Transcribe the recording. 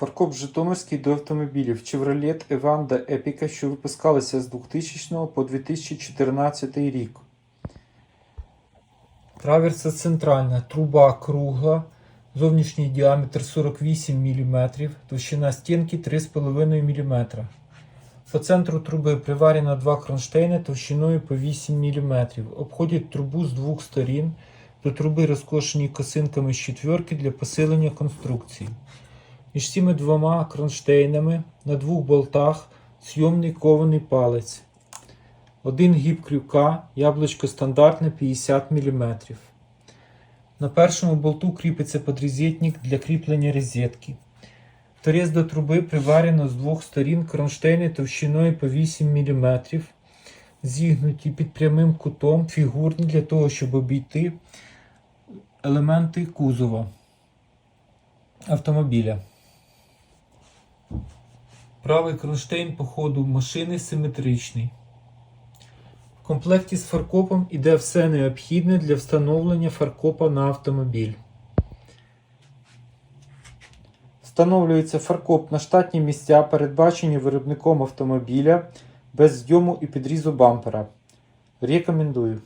Фаркоп Житомирський до автомобілів Chevrolet Evander Epica, що випускалися з 2000 по 2014 рік. Траверса центральна, труба кругла, зовнішній діаметр 48 мм, товщина стінки 3,5 мм. По центру труби приварено два кронштейни товщиною по 8 мм. Обходять трубу з двох сторін. До труби розкошені косинками з четверки для посилення конструкції. Між цими двома кронштейнами на двох болтах зйомний кований палець. Один гіб крюка, яблучко стандартне 50 мм. На першому болту кріпиться подрізетник для кріплення розетки. Торець до труби приварено з двох сторін кронштейни товщиною по 8 мм, зігнуті під прямим кутом, фігурні для того, щоб обійти елементи кузова автомобіля. Правий кронштейн по ходу машини симетричний. В комплекті з фаркопом іде все необхідне для встановлення фаркопа на автомобіль. Встановлюється фаркоп на штатні місця, передбачені виробником автомобіля без зйому і підрізу бампера. Рекомендую.